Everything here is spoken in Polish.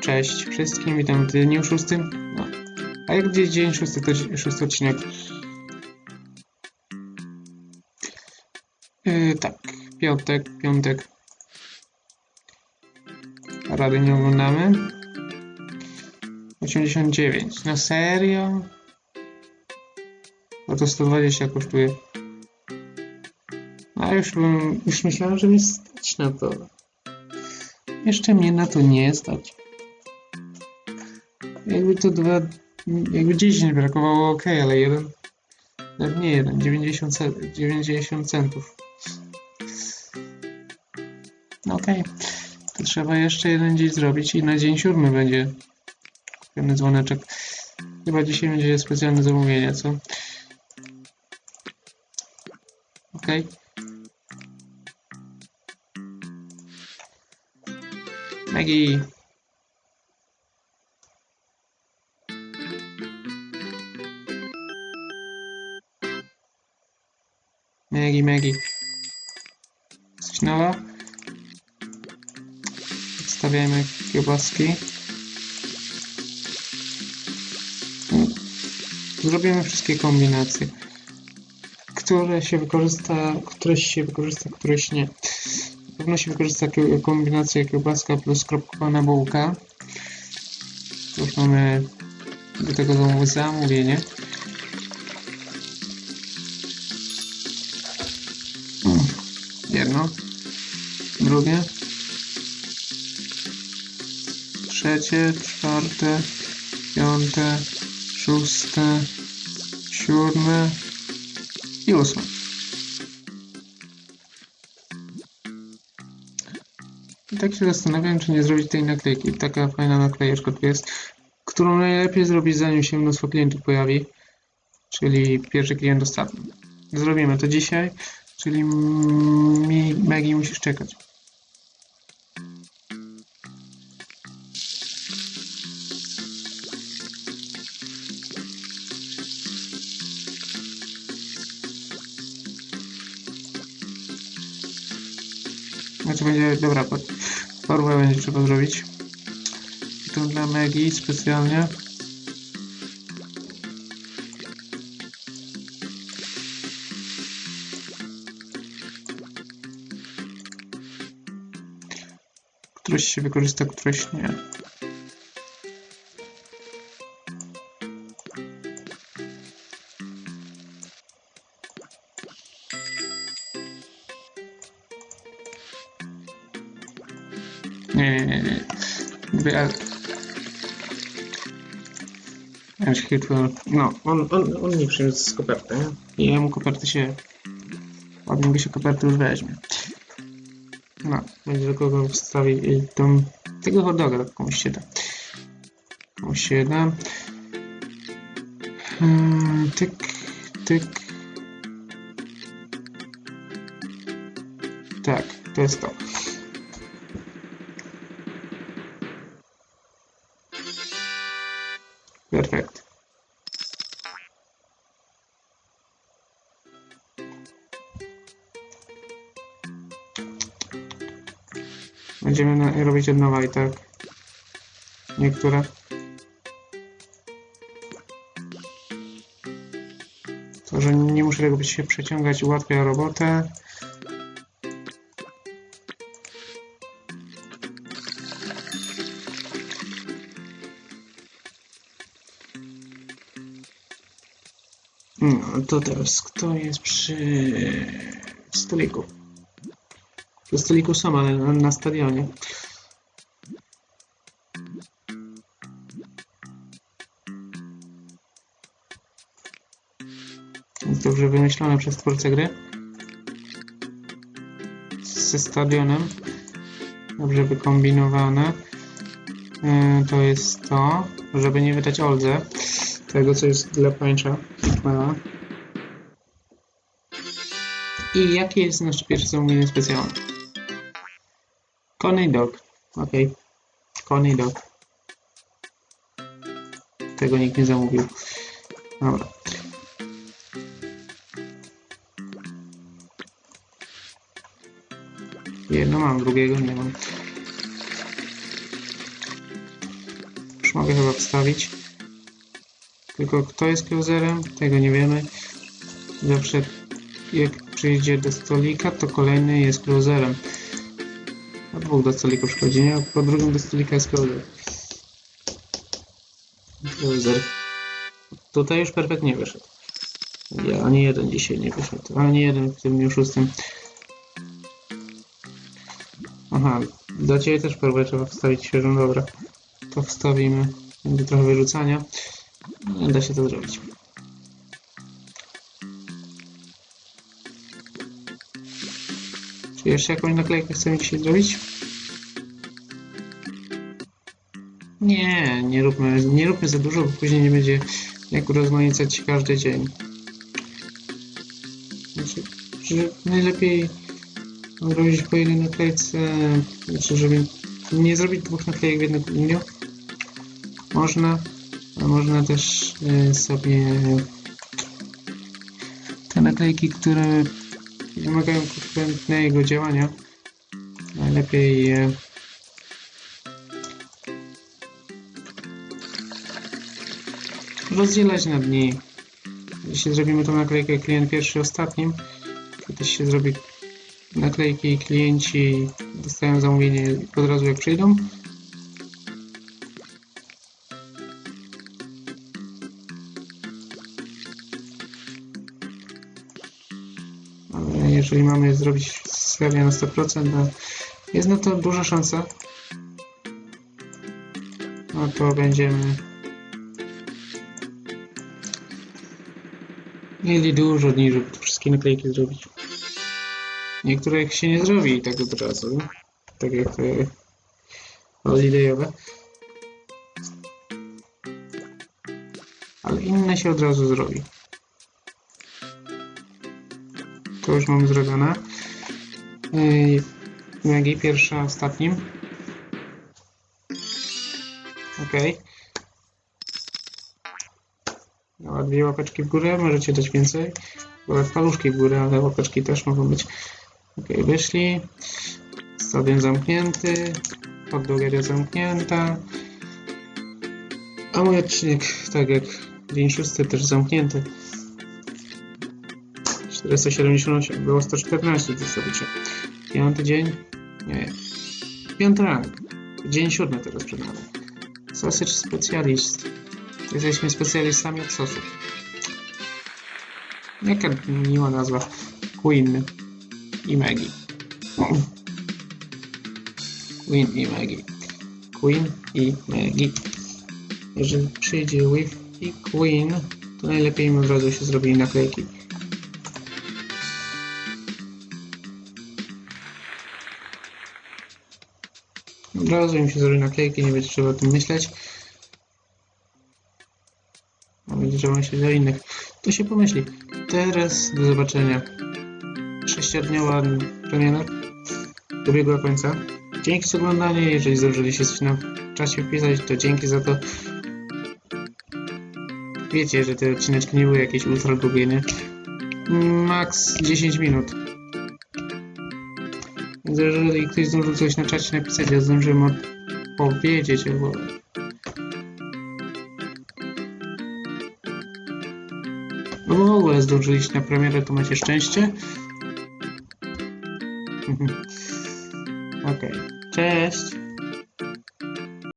Cześć wszystkim, witam w dniu szóstym. No. A jak gdzieś dzień szósty, to szósty odcinek. Yy, tak, piątek, piątek. Rady nie oglądamy. 89, na serio? No to 120 kosztuje. A już bym, już myślałem, że stać na to. Jeszcze mnie na to nie stać. Jakby to dwa, jakby 10 brakowało, ok, ale jeden, nawet nie jeden, 90, ce- 90 centów. No okej, to trzeba jeszcze jeden dzień zrobić i na dzień siódmy będzie kupiony dzwoneczek. Chyba dzisiaj będzie specjalne zamówienie, co? Okej. Maggie. Maggie, Maggie. Jesteś nowa? Kiełbaski. Zrobimy wszystkie kombinacje. Które się wykorzysta, któreś się wykorzysta, któreś nie. Na pewno się wykorzysta kombinacja kiełbaska plus kropkowana bułka. Tu już mamy do tego zamówi- zamówienie. Jedno. Drugie. Trzecie, czwarte, piąte, szóste, siódme i ósme. I tak się zastanawiam, czy nie zrobić tej naklejki. Taka fajna naklejeczka tu jest, którą najlepiej zrobić zanim się mnóstwo klientów pojawi, czyli pierwszy klient ostatni. Zrobimy to dzisiaj, czyli mi, Maggie musisz czekać. Znaczy będzie, dobra, pod- będzie trzeba zrobić. I to dla Megi specjalnie. Któreś się wykorzysta, któreś nie. Nie, nie, nie, nie. Dwie. No, on, on, on nie przyniósł z koperty, nie? Jemu koperty się... Niego się koperty już weźmie. No, będzie do kogo wstawi i tą... Tego hot doga komuś się da. Komuś się da. Hmm, tyk, tyk. Tak, to jest to. Będziemy robić od nowa i tak. Niektóre. To, że nie muszę tego się przeciągać, ułatwia robotę. No, to teraz kto jest przy stoliku? Przy stoliku sam, ale na, na stadionie. Jest dobrze wymyślone przez twórcę gry. Ze stadionem. Dobrze wykombinowane. Yy, to jest to, żeby nie wydać Oldze. Tego, co jest dla pańcza. I jakie jest nasze pierwsze zamówienie specjalne? Coney Dog. Ok. Coney Dog. Tego nikt nie zamówił. Dobra. Jedno mam, drugiego nie mam. Już mogę chyba wstawić. Tylko kto jest closerem, tego nie wiemy. Zawsze jak przyjdzie do stolika, to kolejny jest closerem. A dwóch do stolika przychodzi, nie? Po drugim do stolika jest closer. Closer. Tutaj już perfekt nie wyszedł. Ja ani jeden dzisiaj nie wyszedł. Ani jeden w tym dniu szóstym. Aha, dla Ciebie też próbę trzeba wstawić świeżą, dobra. To wstawimy. Będzie trochę wyrzucania. Nie da się to zrobić. Czy jeszcze jakąś naklejkę chcemy dzisiaj zrobić? Nie, nie róbmy, nie róbmy za dużo, bo później nie będzie jak urozmaicać każdy dzień. Znaczy, że najlepiej robić po jednej naklejce, znaczy, żeby nie zrobić dwóch naklejek w jednym dniu. Można, a można też e, sobie te naklejki, które wymagają konkretnego działania, najlepiej je rozdzielać na dni. Jeśli zrobimy tą naklejkę klient pierwszy ostatnim, też się zrobi naklejki klienci dostają zamówienie od razu jak przyjdą. Jeżeli mamy zrobić serię na 100%, to jest na to duża szansa. No to będziemy mieli dużo dni, żeby wszystkie naklejki zrobić. Niektórych się nie zrobi tak od razu. Tak jak te holidayowe. Ale inne się od razu zrobi. To już mamy zrobione. Maggie pierwsza ostatnim. Ok. Dała dwie łapeczki w górę, możecie dać więcej. Były paluszki w górę, ale łapeczki też mogą być. Ok, wyszli. Stadion zamknięty. Podłoga zamknięta. A mój odcinek, tak jak dzień szósty, też zamknięty. 478, było 114 do zdobycia. Piąty dzień? Nie. Piąty rank. Dzień siódmy teraz przed nami. Sausage Specialist. Jesteśmy specjalistami od sosów. Jaka miła nazwa. Queen i Maggie. Queen i Maggie. Queen i Maggie. Jeżeli przyjdzie with i Queen, to najlepiej im od razu się zrobili naklejki. Od razu im się zrobi naklejki, nie będzie trzeba o tym myśleć. Będzie trzeba myśleć o innych. To się pomyśli. Teraz do zobaczenia. Sześciodniowa premiera dobiegła końca. Dzięki za oglądanie. Jeżeli zdążyliście coś na czasie wpisać, to dzięki za to. Wiecie, że te odcineczki nie były jakieś ultra długie, nie? Max 10 minut. Jeżeli ktoś zdążył coś na czacie napisać, ja zdążyłem odpowiedzieć albo No bo w ogóle zdążyliście na premierę, to macie szczęście. Okej, cześć.